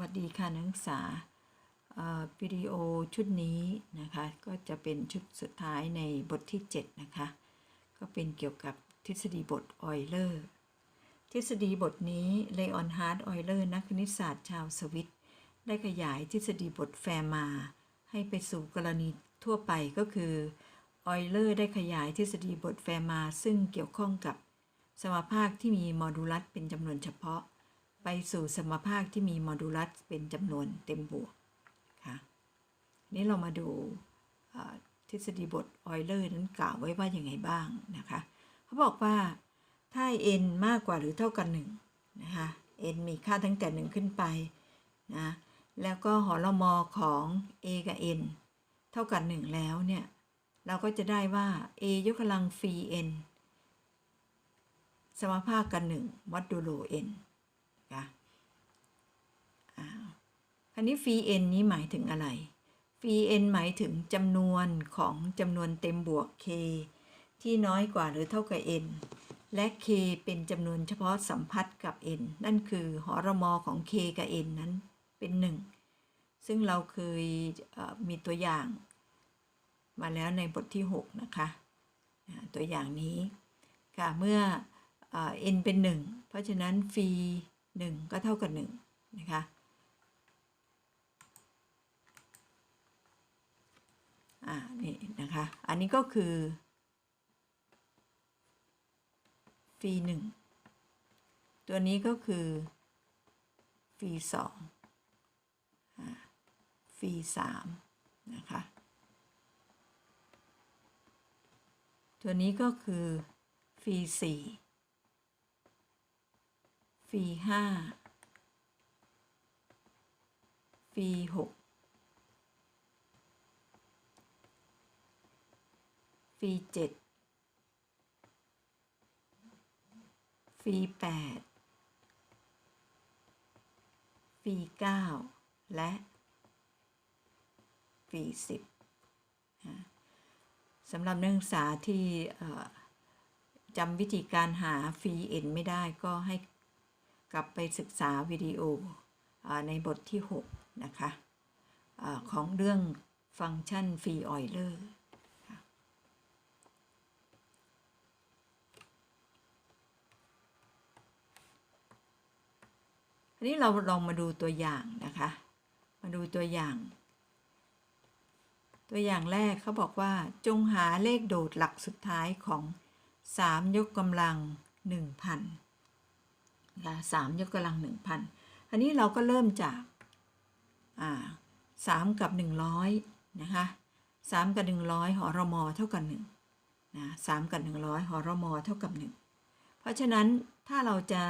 วัสดีค่ะนักศึกษาวิดีโอชุดนี้นะคะ ก็จะเป็นชุดสุดท้ายในบทที่ 7 นะคะ ก็เป็นเกี่ยวกับทฤษฎีบทออยเลอร์ ทฤษฎีบทนี้เลออนฮาร์ดออยเลอร์นักคณิตศาสตร์ชาวสวิตได้ขยายทฤษฎีบทแฟร์มา ให้ไปสู่กรณีทั่วไปก็คือออยเลอร์ได้ขยายทฤษฎีบทแฟร์มา ซึ่งเกี่ยวข้องกับสมภาคที่มีโมดูลัสเป็นจำนวนเฉพาะ ไปสู่สมภาคที่มีโมดูลัสเป็นจำนวนเต็มบวกค่ะนี้เรามาดูทฤษฎีบทออยเลอร์นั้นกล่าวไว้ว่าอย่างไงบ้างนะคะเขาบอกว่าถ้า n มากกว่าหรือเท่ากัน1นะคะ n มีค่าตั้งแต่ 1 ขึ้นไปนะแล้วก็หอลมอของ a กับ n เท่ากัน1แล้วเนี่ยเราก็จะได้ว่า a ยกกำลังฟรี n สมภาคกัน1วัดดูโล n นะคะอ้าวคราวนี้ฟรี n นี้หมายถึงอะไรฟรี n หมายถึงจำนวนของจำนวนเต็มบวก k ที่น้อยกว่าหรือเท่ากับ n และ k เป็นจำนวนเฉพาะสัมพัทธ์กับ n นั่นคือหอรมอของ k กับ n นั้นเป็น 1 ซึ่งเราเคยเมีตัวอย่างมาแล้วในบทที่ 6 นะคะ ตัวอย่างนี้ค่ะเมื่อเอ่อ n เป็น 1 เพราะฉะนั้นฟี 1 ก็เท่ากับ1นะคะอ่านี่นะคะ อันนี้ก็คือฟีหนึ่งตัวนี้ก็คือฟีสองฟีสามนะคะ ตัวนี้ก็คือฟีสี่ ฟีห้าฟีหกฟีเจ็ดฟีแปดฟีเก้าและฟีสิบสำหรับนักศึกษาที่จำวิธีการหาฟีเอ็นไม่ได้ก็ให้ กลับไปศึกษาวิดีโออในบทที่ 6 นะคะอาของเรื่องฟังก์ชันฟรีออยเลอร์ันนี้เราลองมาดูตัวอย่างนะคะ มาดูตัวอย่าง ตัวอย่างแรกเขาบอกว่าจงหาเลขโดดหลักสุดท้ายของ 3 ยกกำลัง 1,000 นะคะ3ยกกำลัง1,000อันนี้เราก็เริ่มจากอ่า3กับ100นะคะ3กับ100หอรมอเท่ากับ1นะ3กับ100หอรมอเท่ากับ1เพราะฉะนั้นถ้าเราจะ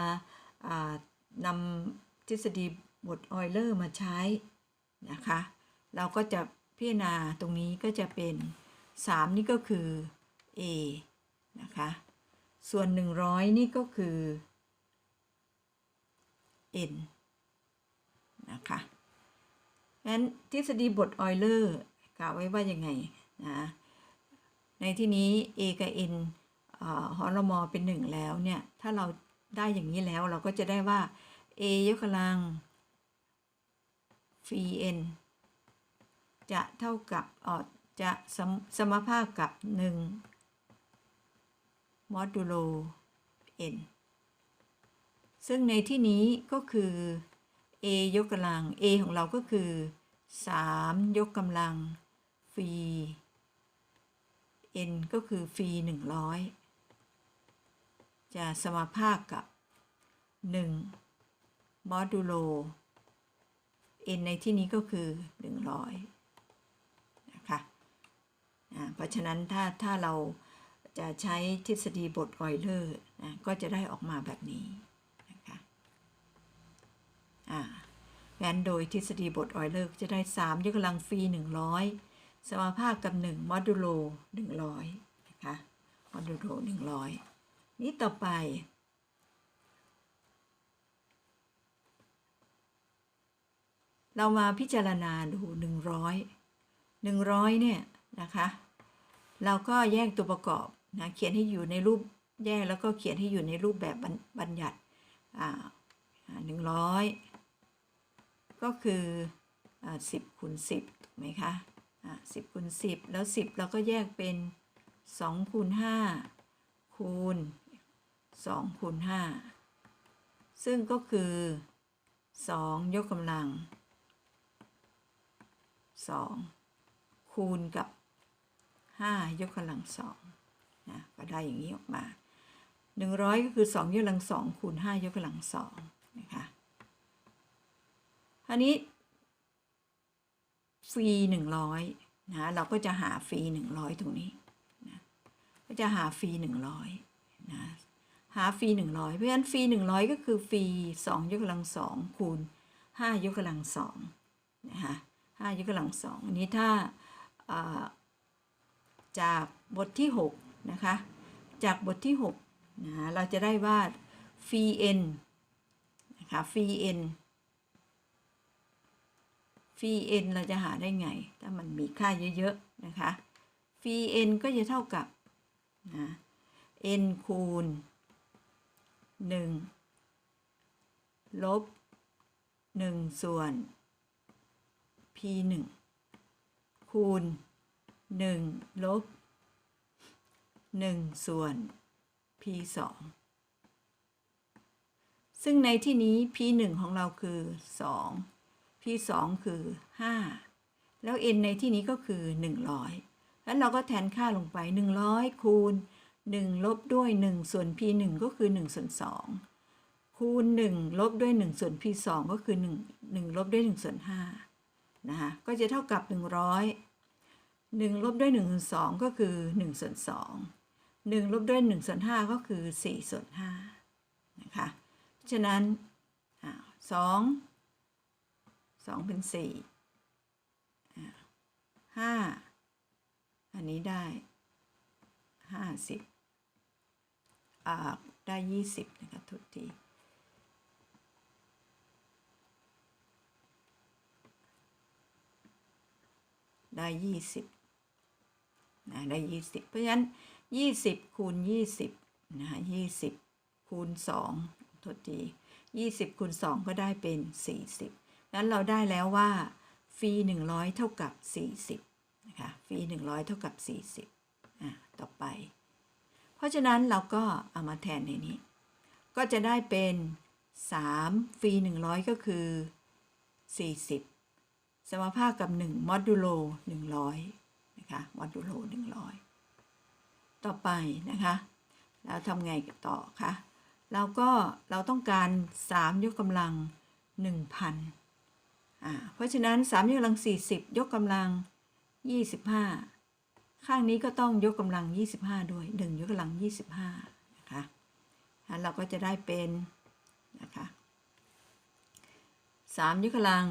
านำทฤษฎีบทออยเลอร์มาใช้นะคะเราก็จะพิจารณาตรงนี้ก็จะเป็น 3 นี่ก็คือ a นะคะ ส่วน 100 นี่ก็คือ n นะคะงั้นทฤษฎีบทออยเลอร์กล่าวไว้ว่ายังไงนะในที่นี้ a กับ n เอ่อหอรมอเป็น1แล้วเนี่ย ถ้าเราได้อย่างนี้แล้วเราก็จะได้ว่า a ยกกำลังฟรี n จะเท่ากับออจะสมสมภาคกับ 1 มอดูโล n ซึ่งในที่นี้ก็คือ a ยกกำลัง a ของเราก็คือ 3 ยกกำลังฟรี n ก็คือฟรี100 จะสมภาคกับ 1 มอดูโล n ในที่นี้ก็คือ 100 นะคะอ่าเพราะฉะนั้นถ้าถ้าเราจะใช้ทฤษฎีบทออยเลอร์ก็จะได้ออกมาแบบนี้ งั้นโดยทฤษฎีบทออยเลอร์จะได้ 3 ยกกำลังฟรี 100 สมภาคกับ 1 มอดูโล 100 นะคะ มอดูโล 100 นี้ต่อไป เรามาพิจารณาดู 100 100 เนี่ย นะคะ เราก็แยกตัวประกอบนะเขียนให้อยู่ในรูปแยกแล้วก็เขียนให้อยู่ในรูปแบบบัญญญัติอ่าหนึ่งร้อย ก็คือสิบคูณสิบถูกไหมคะสิบคูณสิบแล้วสิบเราก็แยกเป็นสองคูณห้าคูณสองคูณห้าซึ่งก็คือสองยกกำลังสองคูณกับห้ายกกำลังสองนะก็ได้อย่างนี้ออกมาหนึ่งร้อยก็คือสองยกกำลังสองคูณห้ายกกำลังสองนะคะ อันนี้ฟรีหนึ่งร้อยนะเราก็จะหาฟรีหนึ่งร้อยตรงนี้นะก็จะหาฟรีหนึ่งร้อยนะหาฟรีหนึ่งร้อยเพราะฉะนั้นฟรีหนึ่งร้อยก็คือฟรีสองยกกำลังสองคูณห้ายกกำลังสองนะคะห้ายกกำลังสองอันนี้ถ้าจากบทที่6นะคะจากบทที่6นะเราจะได้ว่าฟรี n นนะคะฟรี n ฟรี n เราจะหาได้ไง ถ้ามันมีค่าเยอะๆนะคะฟรี n ก็จะเท่ากับนะ n คูณ1ลบ1ส่วน p 1คูณ1ลบ1ส่วน p 2ซึ่งในที่นี้ p 1ของเราคือ 2 p 2คือ 5 แล้ว n ในที่นี้ก็คือ 100 แล้วเราก็แทนค่าลงไป 100 คูณ 1 ลบด้วย 1 ส่วน p 1ก็คือ 1 ส่วน 2 คูณ 1 ลบด้วย 1 ส่วน p 2ก็คือ 1 1 ลบด้วย 1 ส่วน5นะคะก็จะเท่ากับ 100 1 ลบด้วย 1 ส่วน 2 ก็คือ 1 ส่วน 2 1 ลบด้วย 1 ส่วน 5 ก็คือ 4 ส่วน5นะคะฉะนั้นสอง สองเป็นสี่ห้าอันนี้ได้ห้าสิบได้ยี่สิบนะคะทุกทีได้ยี่สิบนะได้ยี่สิบเพราะฉะนั้นยี่สิบคูณยี่สิบนะคะยี่สิบคูณสองทุกทียี่สิบคูณสองก็ได้เป็นสี่สิบ นั้นเราได้แล้วว่าฟรีหนึ่งร้อยเท่ากับสี่สิบนะคะฟรีหนึ่งร้อยเท่ากับสี่สิบอะต่อไป เพราะฉะนั้นเราก็เอามาแทนในนี้ ก็จะได้เป็น 3 ฟรี 100 ก็คือ 40 สมภาคกับ 1มอดูโล 100นะคะมอดูโล 100 ต่อไปนะคะแล้วทำไงต่อคะเราก็เราต้องการ 3 ยกกำลัง 1,000อ่า เพราะฉะนั้น 3 ยกกำลัง 40 ยกกำลัง 25 ข้างนี้ก็ต้องยกกำลัง 25 ด้วย 1 ยกกำลัง 25 นะคะเราก็จะได้เป็นนะคะ3ยกกำลัง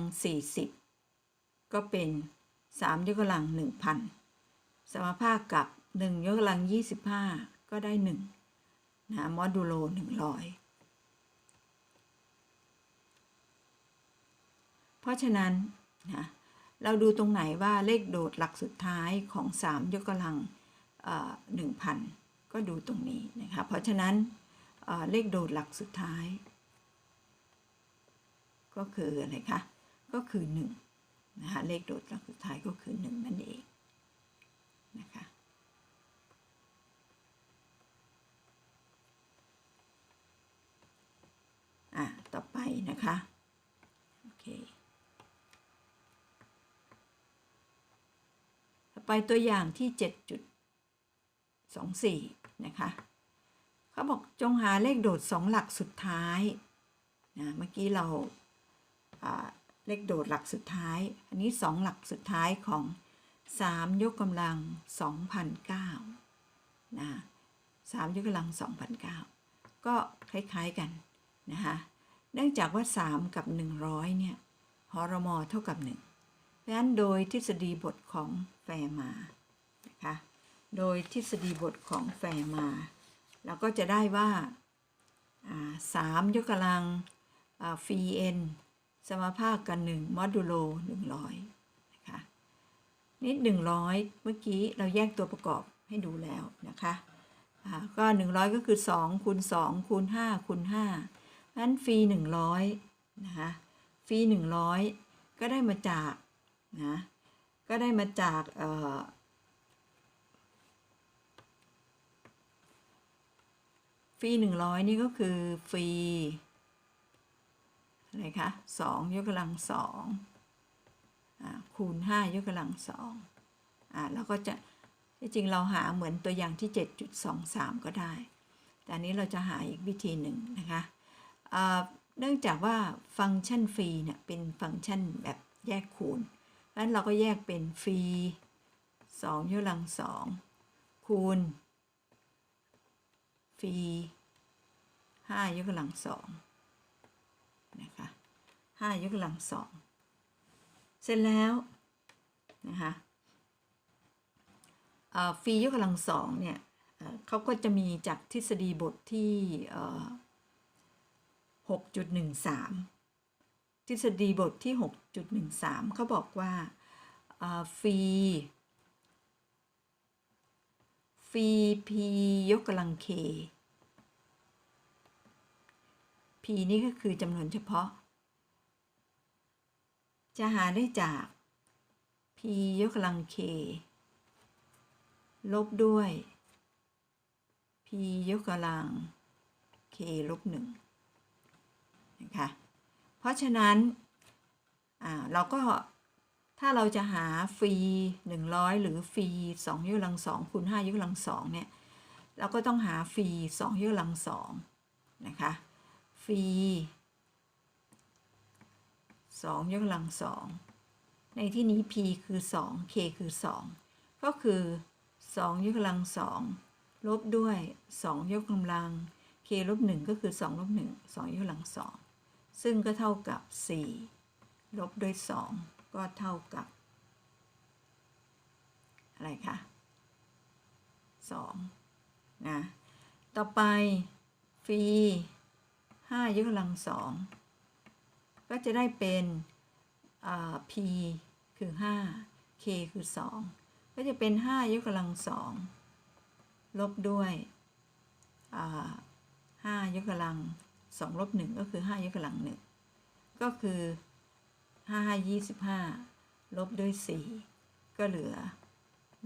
40 ก็เป็น 3 ยกกำลัง 1,000 สมภาคกับ 1 ยกกำลัง 25 ก็ได้1นะมอดูโล 100 เพราะฉะนั้นนะเราดูตรงไหนว่าเลขโดดหลักสุดท้ายของ 3 ยกกำลังหนึ่งพันก็ดูตรงนี้นะคะเพราะฉะนั้นเลขโดดหลักสุดท้าย ก็คืออะไรคะก็คือ1นะคะเลขโดดหลักสุดท้ายก็คือ 1 นั่นเองนะคะอะต่อไปนะคะโอเค ไปตัวอย่างที่ 7.24 นะคะเขาบอกจงหาเลขโดด 2 หลักสุดท้ายนะเมื่อกี้เราเลขโดดหลักสุดท้าย อันนี้ 2 หลักสุดท้ายของ 3 ยกกำลัง 2,009นะ3ยกกำลัง 2,009 ก็คล้ายๆกันนะคะเนื่องจากว่า 3 กับ 100 เนี่ย หรมเท่ากับ 1 เพราะฉะนั้นโดยทฤษฎีบทของ แฟมานะคะโดยทฤษฎีบทของแฟมา เราก็จะได้ว่าสามยกกำลังฟีเอ็นสมภาคกัน1มอดูโล100นะคะนี่100เมื่อกี้เราแยกตัวประกอบให้ดูแล้วนะคะก็100ก็คือ2คูณ2คูณ5คูณ5นั้นฟรี100นะคะฟฟีหนึ่งร้อยก็ได้มาจากนะ ก็ได้มาจากฟรีหนึ่งร้อยนี่ก็คือฟรีอะไรคะสองยกกำลังสองอคูณห้ายกกำลังสองอ่าแล้วก็จะที่จริงเราหาเหมือนตัวอย่างที่ 7.23 ก็ได้ แต่อันนี้เราจะหาอีกวิธีหนึ่งนะคะเนื่องจากว่าฟังก์ชันฟรีเนี่ยเป็นฟังก์ชันแบบแยกคูณ นั้นเราก็แยกเป็นฟรี2ยกกำลังสองคูณฟรี5ยกกำลังสองนะคะ5ยกกำลังสองเสร็จแล้วนะคะฟรียกกำลังสองเนี่ยเขาก็จะมีจากทฤษฎีบทที่เอ่อ6.13 ทฤษฎีบทที่ 6.13เขาบอกว่าเอ่อฟรีฟรียกกำลัง k p นี่ก็คือจำนวนเฉพาะ จะหาได้จาก p ยกกำลัง k ลบด้วย p ยกกำลัง k ลบหนึ่งนะคะ เพราะฉะนั้นเราก็ถ้าเราจะหาฟรี 100 หรือฟรี2ยกกำลัง2คูณ5ยกกำลัง2เนี่ยเราก็ต้องหาฟรี2ยกกำลัง2นะคะฟรี2ยกกำลัง2ในที่นี้ p คือ 2 k คือ 2 ก็คือ2ยกกำลัง2ลบด้วย 2 ยกกำลัง k ลบ1ก็คือ 2 ลบ 1 2 ยกกำลัง2 ซึ่งก็เท่ากับ 4 ลบด้วย 2 ก็เท่ากับ อะไรคะ2นะต่อไปฟี5ยกกำลัง2ก็จะได้เป็นอ่า p คือ 5 k คือ 2 ก็จะเป็น 5 ยกกำลัง2ลบด้วยอ่า5ยกกำลัง 2ลบ1ก็คือ 5 ยกกำลัง 1 ก็คือ5 5 25 ลบด้วย 4 ก็เหลือ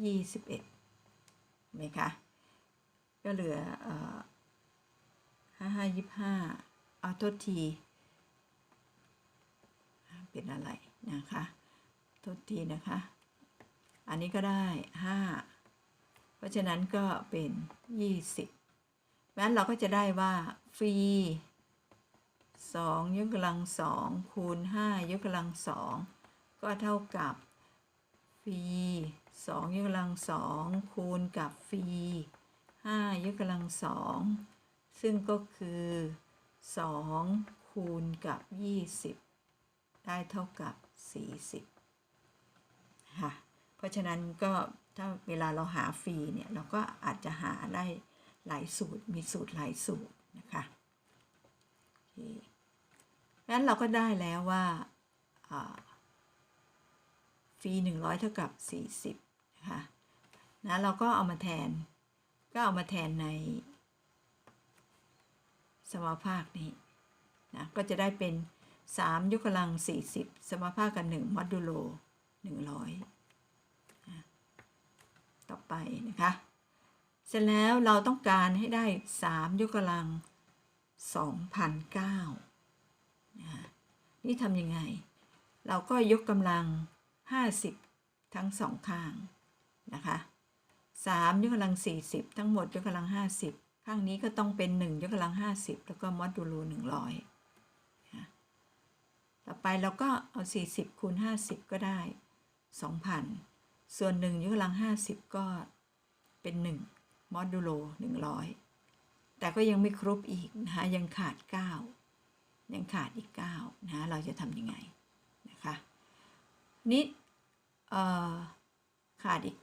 21ไหมคะก็เหลือห้าห้ายี่ห้าเอาโทษที เป็นอะไรนะคะ โทษทีนะคะ อันนี้ก็ได้ห้าเพราะฉะนั้นก็เป็นยี่สิบเพราะฉะนั้นเราก็จะได้ว่าฟรี สองยกกำลังสองคูณห้ายกกำลังสองก็เท่ากับฟีสองยกกำลังสองคูณกับฟีห้ายกกำลังสองซึ่งก็คือ2คูณกับ20ได้เท่ากับ40ค่ะเพราะฉะนั้นก็ถ้าเวลาเราหาฟรีเนี่ยเราก็อาจจะหาได้หลายสูตรมีสูตรหลายสูตรนะคะโอเค งั้นเราก็ได้แล้วว่าฟรี100 เท่ากับ 40นะคะนะเราก็เอามาแทน ก็เอามาแทนในสมภาคนี้นะก็จะได้เป็น 3 ยกกำลัง 40 สมภาคกับ1มัดดูโล 100นะต่อไปนะคะเสร็จแล้วเราต้องการให้ได้ 3 ยกกำลัง 2,009 นี่ทำยังไง เราก็ยกกำลัง 50 ทั้งสองข้างนะคะ3ยกกำลัง 40 ทั้งหมดยกกำลัง 50 ข้างนี้ก็ต้องเป็น 1 ยกกำลัง 50 แล้วก็มอดูโล100 ต่อไปเราก็เอา 40 คูณ 50 ก็ได้ 2,000 ส่วน 1 ยกกำลัง 50 ก็เป็น 1 มอดูโล 100 แต่ก็ยังไม่ครบอีกนะคะยังขาด 9 ยังขาดอีก9นะเราจะทำยังไงนะคะนี้ขาดอีก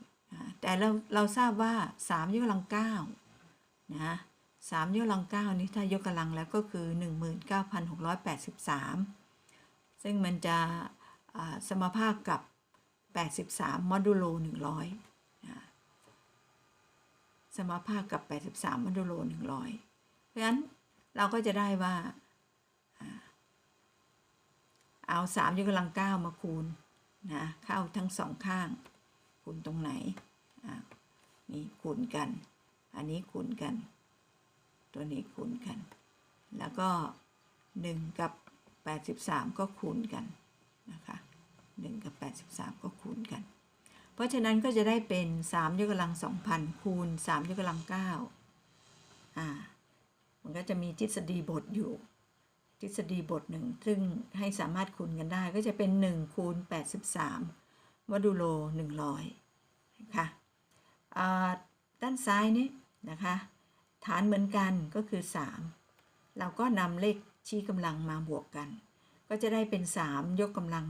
9แต่เราเราทราบว่า 3 ยกกำลัง9นะสามยกกำลัง9นี้ถ้ายกกำลังแล้วก็คือ 19,683 ซึ่งมันจะสมภาคกับ 83 มอดูโล 100นะสมภาคกับ 83 มอดูโล 100 เพราะฉะนั้นเราก็จะได้ว่า เอาสามยกกำลังเก้ามาคูณนะเข้าทั้งสองข้าง คูณตรงไหนอ่านี่คูณกัน อันนี้คูณกัน ตัวนี้คูณกัน แล้วก็ 1 กับ 83 ก็คูณกันนะคะ1กับ 83 ก็คูณกัน เพราะฉะนั้นก็จะได้เป็น 3 ยกกำลัง 2,000 คูณ 3 ยกกำลัง9อ่ามันก็จะมีทฤษฎีบทอยู่ ทฤษฎีบทหนึ่งซึ่งให้สามารถคูณกันได้ก็จะเป็น 1 คูณ 83 วัดูโล 100 นะคะอ่าด้านซ้ายนี้นะคะ ฐานเหมือนกันก็คือ 3 เราก็นำเลขชี้กำลังมาบวกกัน ก็จะได้เป็น 3 ยกกำลัง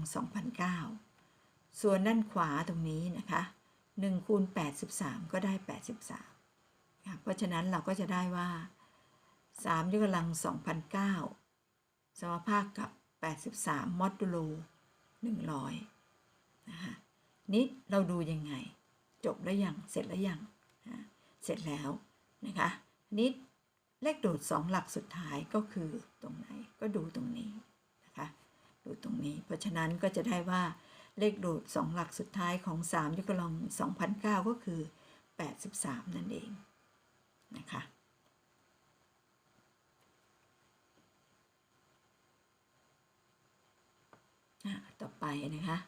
2,009 ส่วนด้านขวาตรงนี้นะคะ 1 คูณ 83 ก็ได้ 83ค่ะเพราะฉะนั้นเราก็จะได้ว่า 3 ยกกำลัง 2,009 สมภาคกับ 83 มอดูโล 100 นะคะนี่เราดูยังไง จบแล้วยัง เสร็จแล้วยังเสร็จแล้วนะคะนี่เลขโดด2 หลักสุดท้ายก็คือตรงไหนก็ดูตรงนี้นะคะดูตรงนี้ เพราะฉะนั้นก็จะได้ว่าเลขโดด2 หลักสุดท้ายของ 3ยกกำลัง2,009 ก็คือ 83 นั่นเองนะคะ อะ ต่อไปนะคะ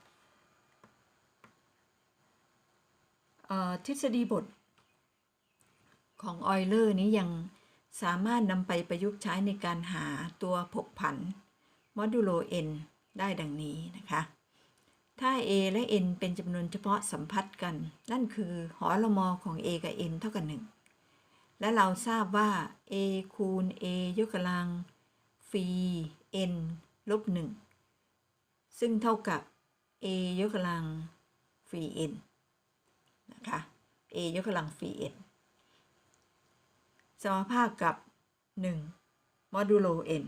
ทฤษฎีบทของออยเลอร์นี้ยังสามารถนำไปประยุกต์ใช้ในการหาตัวผกผันมอดูโล n ได้ดังนี้นะคะ ถ้า a และ n เป็นจำนวนเฉพาะสัมพัทธ์กัน นั่นคือหอละมอของ a กับ n เท่ากับ1และเราทราบว่า a คูณ a ยกกำลังฟี n ลบ1 ซึ่งเท่ากับ a ยกกำลังฟรี n นะคะ a ยกกำลังฟรี n สมภาคกับ 1 มอดูโล n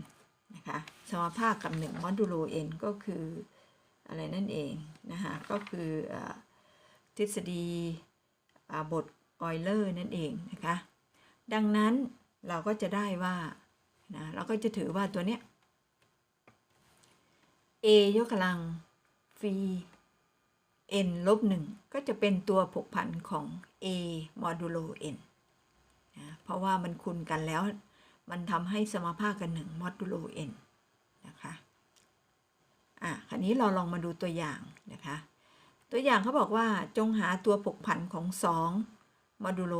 นะคะสมภาคกับ 1 มอดูโล n ก็คืออะไรนั่นเองนะคะก็คืออทฤษฎีบทออยเลอร์นั่นเองนะคะ ดังนั้นเราก็จะได้ว่านะเราก็จะถือว่าตัวเนี้ย a ยกกำลังฟรี n ลบหนึ่งก็จะเป็นตัวผกผันของ a มอดูโล n นะเพราะว่ามันคูณกันแล้ว มันทำให้สมภาคกันหนึ่งมอดูโล n นะคะอะคราวนี้เราลองมาดูตัวอย่างนะคะ ตัวอย่างเขาบอกว่าจงหาตัวผกผันของ 2มอดูโล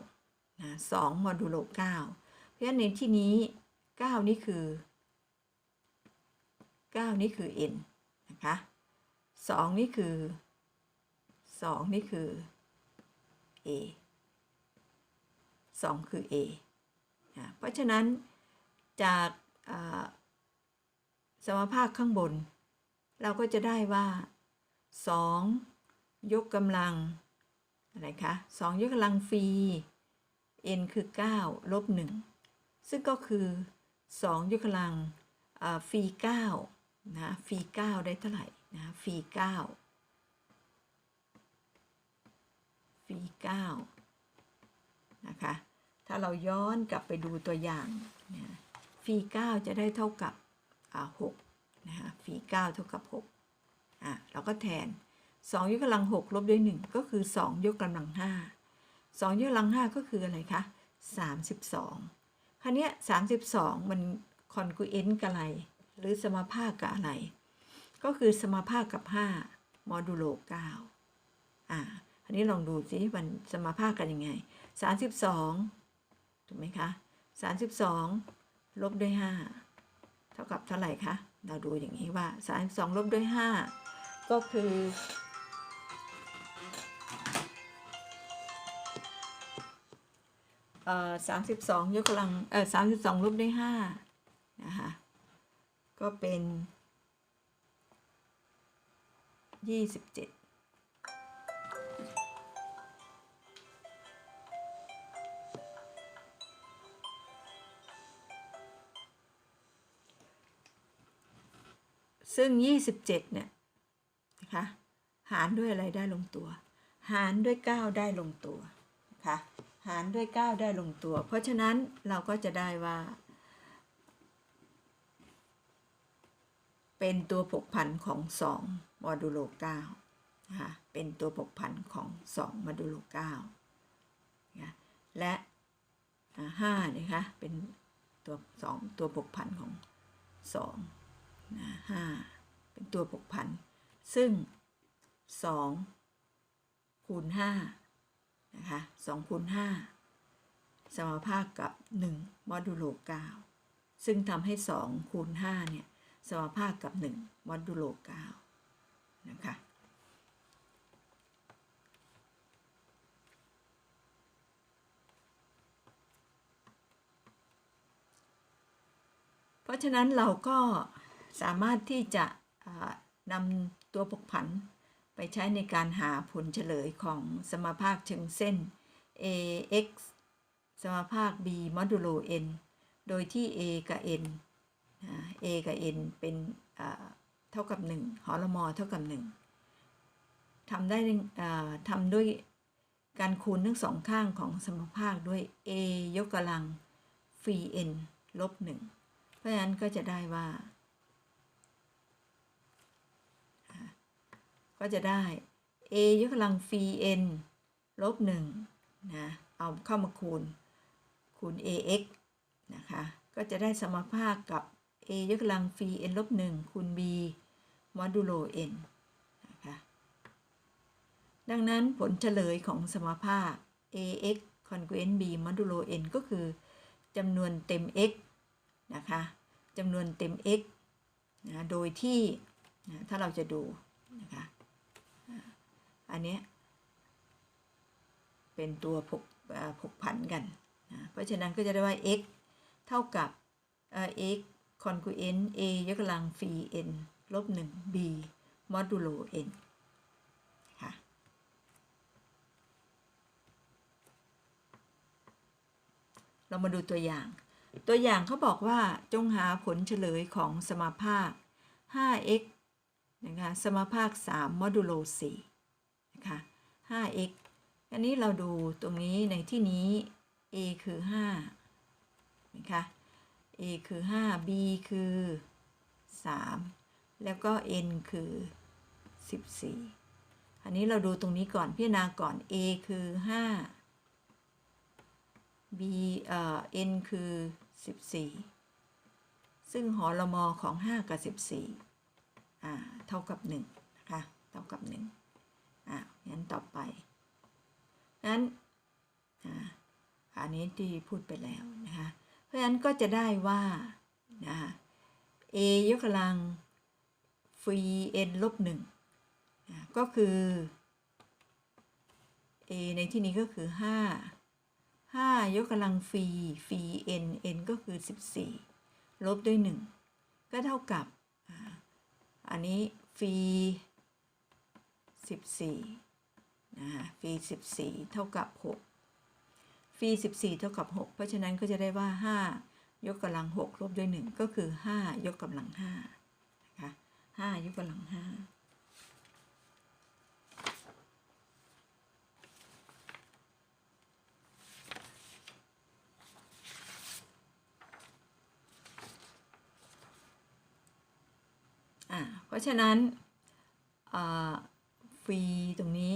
9นะ2มอดูโล9เพราะฉะนั้นในที่นี้ 9 นี่คือ 9 นี่คือ n นะคะ 2 นี่คือ 2 นี่คือ a 2 คือ a นะเพราะฉะนั้นจากสมภาคข้างบน เราก็จะได้ว่า 2 ยกกำลัง อะไรคะ 2 ยกกำลังฟรี n คือ 9 ลบ 1 ซึ่งก็คือ 2 ยกกำลังฟรี 9 นะฟรี9ได้เท่าไหร่นะฟรี9ฟรี9นะคะ ถ้าเราย้อนกลับไปดูตัวอย่างนะฟรี9จะได้เท่ากับอ่า6นะคะฟรี9เท่ากับ6อะเราก็แทน2ยกกำลัง6ลบด้วย1ก็คือ2ยกกำลัง5 2ยกกำลัง5ก็คืออะไรคะ32คราวเนี้ย32มันคอนคูเอนต์กับอะไร หรือสมภาคกับอะไร ก็คือสมภาคกับ 5มอดูโล9อ่าอันนี้ลองดูสิมันสมภาคกันยังไง 32 ถูกไหมคะ 32 ลบด้วย 5 เท่ากับเท่าไหร่คะ เราดูอย่างนี้ว่า 32 ลบด้วย 5 ก็คือเอ่อ32ยกกำลังเอ่อ32ลบด้วย5นะคะ ก็เป็น27ซึ่ง 27 เนี่ย นะคะ หารด้วยอะไรได้ลงตัว หารด้วย 9 ได้ลงตัว นะคะ หารด้วย 9 ได้ลงตัว เพราะฉะนั้นเราก็จะได้ว่า เป็นตัวผกผันของ 2มอดูโล9นะคะเป็นตัวผกผันของ 2มอดูโล9นะและห้านะคะเป็นตัวสองตัวผกผันของ2นะห้าเป็นตัวผกผัน ซึ่ง 2 คูณ5นะคะ2คูณ5สมภาคกับ 1มอดูโล9ซึ่งทำให้ 2 คูณ5เนี่ย สมภาคกับ1มอดูโล9นะคะเพราะฉะนั้นเราก็สามารถที่จะนำตัวผกผันไปใช้ในการหาผลเฉลยของสมภาคเชิงเส้น ax สมภาค b มอดูโล n โดยที่ a กับ n อ่า a กับ n เป็นอ่าเท่ากับ1หอละมอเท่ากับ 1ทำได้ทำด้วยการคูณทั้งสองข้างของสมภาคด้วย a ยกกำลังฟรี n ลบ 1 เพราะฉะนั้นก็จะได้ว่า ก็จะได้ a ยกกำลังฟรี n ลบ1นะเอาเข้ามาคูณคูณ ax นะคะ ก็จะได้สมภาคกับ a ยกกำลังฟี n ลบ1คูณ b มอดูโล n นะคะดังนั้นผลเฉลยของสมภาค ax congruent b มอดูโล n ก็คือจำนวนเต็ม x นะคะจำนวนเต็ม x นะโดยที่นะถ้าเราจะดูนะคะอันนี้เป็นตัวผกผกผันกันนะเพราะฉะนั้นก็จะได้ว่า x เท่ากับ x congruent a ยกกำลังฟี n ลบ1 b มอดูโล n ค่ะ เรามาดูตัวอย่าง ตัวอย่างเขาบอกว่าจงหาผลเฉลยของสมภาค 5x นะคะสมภาค 3 มอดูโล 4 นะคะ 5x อันนี้เราดูตรงนี้ในที่นี้ a คือ5นะคะ a คือ 5 b คือ 3 แล้วก็ n คือ 14 อันนี้เราดูตรงนี้ก่อนพิจารณาก่อน a คือ 5 b เอ่อ n คือ 14 ซึ่งหอละมอของ 5 กับ 14 อ่า เท่ากับ 1 นะคะ เท่ากับ 1 อ่างั้นต่อไปนั้น อ่า อันนี้ที่พูดไปแล้วนะคะ ราะฉะนั้นก็จะได้ว่านะ a ยกกำลังฟรี n ลบ1นะก็คือ a ในที่นี้ก็คือ 5 5 ยกกำลังฟรีฟรี n n ก็คือ 14 ลบด้วย 1 ก็เท่ากับ อันนี้ฟรี14 นะฮะฟรี14 เท่ากับ 6 ฟรี14 เท่ากับ 6 เพราะฉะนั้นก็จะได้ว่า 5 ยกกำลัง 6 ลบด้วย 1 ก็คือ 5 ยกกำลัง5นะคะ5ยกกำลัง5อ่าเพราะฉะนั้นฟรีตรงนี้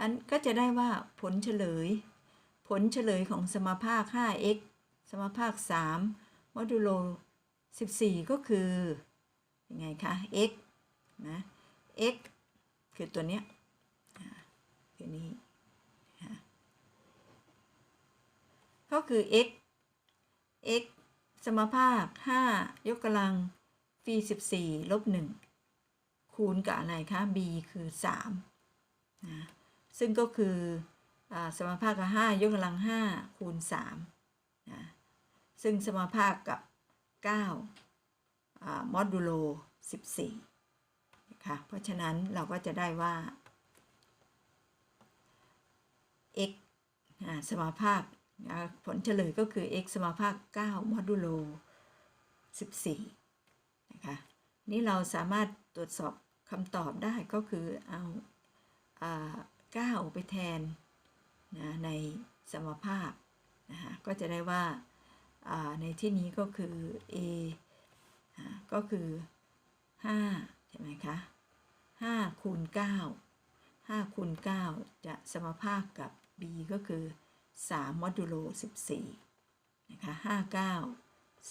อันก็จะได้ว่าผลเฉลย ผลเฉลยของสมภาค 5x สมภาค 3 มอดูโล 14 ก็คือยังไงคะ x นะ x คือตัวเนี้ยคือนี้ก็คือ x x สมภาค 5 ยกกำลังฟี14 ลบ 1 คูณกับอะไรคะ b คือ 3 นะ ซึ่งก็คืออสมภาคกับ5ยกกำลัง5คูณ3นะซึ่งสมภาคกับ9มอดูโล 14นะคะเพราะฉะนั้นเราก็จะได้ว่า x สมภาคผลเฉลยก็คือ x สมภาค9มอดูโล 14นะคะนี่เราสามารถตรวจสอบคำตอบได้ก็คือเอาอา 9 ไปแทนนะในสมภาพนะคะก็จะได้ว่าในที่นี้ก็คือ a ก็คือ 5 ใช่ไหมคะ5คูณ9 5คูณ9จะสมภาพกับ b ก็คือ3มอดูโล14นะคะ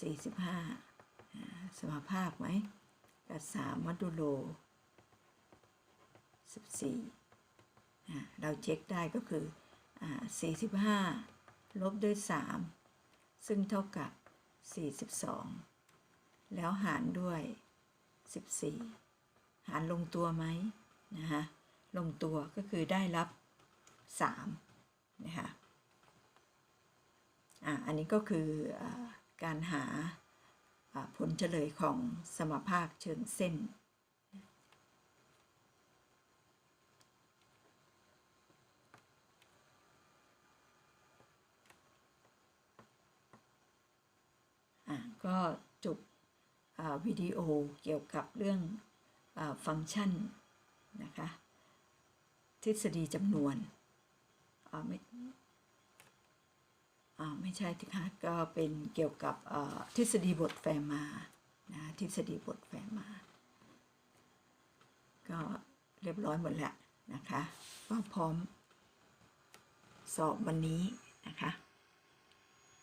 59 45 สมภาพไหมกับ3มอดูโล14 เราเช็คได้ก็คือ 45 ลบด้วย 3 ซึ่งเท่ากับ 42 แล้วหารด้วย 14 หารลงตัวไหมนะคะลงตัวก็คือได้รับ 3 นะคะอะอันนี้ก็คืออการหาผลเฉลยของสมภาคเชิงเส้น อะ ก็จบวิดีโอเกี่ยวกับเรื่องอฟังก์ชันนะคะทฤษฎีจำนวนไม่ไม่ใช่ที่คะก็เป็นเกี่ยวกับทฤษฎีบทแฟร์มานะทฤษฎีบทแฟร์มา ก็เรียบร้อยหมดแล้วนะคะ ก็พร้อมสอบวันนี้นะคะ